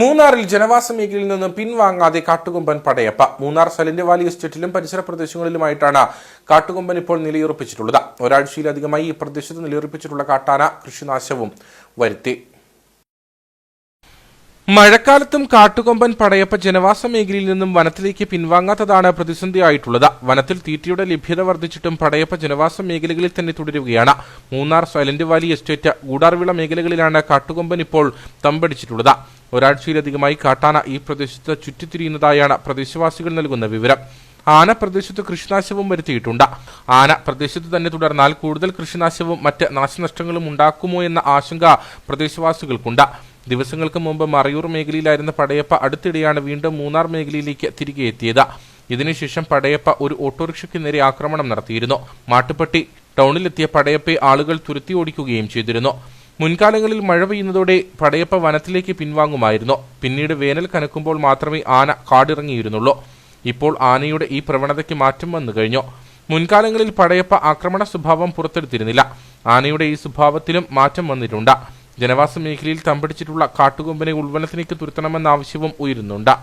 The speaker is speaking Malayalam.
മൂന്നാറിൽ ജനവാസ മേഖലയിൽ നിന്നും പിൻവാങ്ങാതെ കാട്ടുകൊമ്പൻ പടയപ്പ. മൂന്നാർ സലിന്റെ വാലി എസ്റ്റേറ്റിലും പരിസര പ്രദേശങ്ങളിലുമായിട്ടാണ് കാട്ടുകൊമ്പൻ ഇപ്പോൾ നിലയുറപ്പിച്ചിട്ടുള്ളത്. ഒരാഴ്ചയിലധികമായി ഈ പ്രദേശത്ത് നിലയുറപ്പിച്ചിട്ടുള്ള കാട്ടാന കൃഷിനാശവും വരുത്തി. മഴക്കാലത്തും കാട്ടുകൊമ്പൻ പടയപ്പ ജനവാസ മേഖലയിൽ നിന്നും വനത്തിലേക്ക് പിൻവാങ്ങാത്തതാണ് പ്രതിസന്ധിയായിട്ടുള്ളത്. വനത്തിൽ തീറ്റയുടെ ലഭ്യത വർദ്ധിച്ചിട്ടും പടയപ്പ ജനവാസ മേഖലകളിൽ തന്നെ തുടരുകയാണ്. Munnar silent valley estate Gudarvila മേഖലകളിലാണ് കാട്ടുകൊമ്പൻ ഇപ്പോൾ തമ്പടിച്ചിട്ടുള്ളത്. ഒരാഴ്ചയിലധികമായി കാട്ടാന ഈ പ്രദേശത്ത് ചുറ്റിത്തിരിയുന്നതായാണ് പ്രദേശവാസികൾ നൽകുന്ന വിവരം. ആന പ്രദേശത്ത് കൃഷിനാശവും വരുത്തിയിട്ടുണ്ട്. ആന പ്രദേശത്ത് തന്നെ തുടർന്നാൽ കൂടുതൽ കൃഷിനാശവും മറ്റ് നാശനഷ്ടങ്ങളും ഉണ്ടാക്കുമോ എന്ന ആശങ്ക പ്രദേശവാസികൾക്കുണ്ട്. ദിവസങ്ങൾക്ക് മുമ്പ് മറയൂർ മേഖലയിലായിരുന്ന പടയപ്പ അടുത്തിടെയാണ് വീണ്ടും മൂന്നാർ മേഖലയിലേക്ക് തിരികെ എത്തിയത്. ഇതിനുശേഷം പടയപ്പ ഒരു ഓട്ടോറിക്ഷയ്ക്ക് നേരെ ആക്രമണം നടത്തിയിരുന്നു. മാട്ടുപ്പെട്ടി ടൗണിലെത്തിയ പടയപ്പയെ ആളുകൾ തുരുത്തി ഓടിക്കുകയും ചെയ്തിരുന്നു. മുൻകാലങ്ങളിൽ മഴ പെയ്യുന്നതോടെ പടയപ്പ വനത്തിലേക്ക് പിൻവാങ്ങുമായിരുന്നു. പിന്നീട് വേനൽ കനക്കുമ്പോൾ മാത്രമേ ആന കാടിറങ്ങിയിരുന്നുള്ളൂ. ഇപ്പോൾ ആനയുടെ ഈ പ്രവണതയ്ക്ക് മാറ്റം വന്നു കഴിഞ്ഞു. മുൻകാലങ്ങളിൽ പടയപ്പ ആക്രമണ സ്വഭാവം പുറത്തെടുത്തിരുന്നില്ല. ആനയുടെ ഈ സ്വഭാവത്തിലും മാറ്റം വന്നിട്ടുണ്ട്. ജനവാസ മേഖലയിൽ തമ്പടിച്ചിട്ടുള്ള കാട്ടുകൊമ്പനെ ഉൾവനത്തിലേക്ക് തുരുത്തണമെന്ന ആവശ്യവും ഉയരുന്നുണ്ട്.